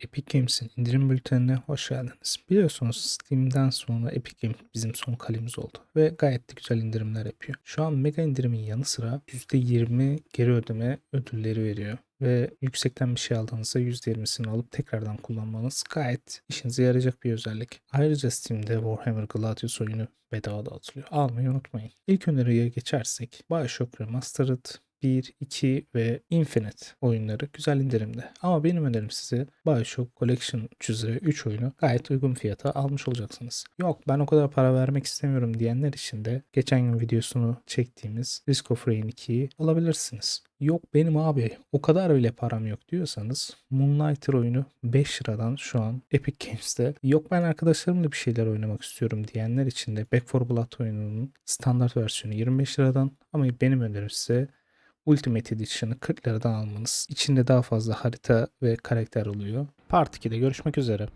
Epic Games'in indirim bültenine hoş geldiniz. Biliyorsunuz Steam'den sonra Epic Games bizim son kalemiz oldu ve gayet de güzel indirimler yapıyor. Şu an mega indirimin yanı sıra %20 geri ödeme ödülleri veriyor ve yüksekten bir şey aldığınızda %20'sini alıp tekrardan kullanmanız gayet işinize yarayacak bir özellik. Ayrıca Steam'de Warhammer Gladius oyunu bedava dağıtılıyor. Almayı unutmayın. İlk öneriye geçersek Bioshock Remastered 1, 2 ve Infinite oyunları güzel indirimde. Ama benim önerim size Bioshock Collection 300 liraya 3 oyunu gayet uygun fiyata almış olacaksınız. Yok ben o kadar para vermek istemiyorum diyenler için de geçen gün videosunu çektiğimiz Risk of Rain 2'yi alabilirsiniz. Yok benim abi o kadar bile param yok diyorsanız Moonlighter oyunu 5 liradan şu an Epic Games'te. Yok ben arkadaşlarımla bir şeyler oynamak istiyorum diyenler için de Back 4 Blood oyununun standart versiyonu 25 liradan ama benim önerim size Ultimate Edition'ı 40 liradan almanız. İçinde daha fazla harita ve karakter oluyor. Part 2'de görüşmek üzere.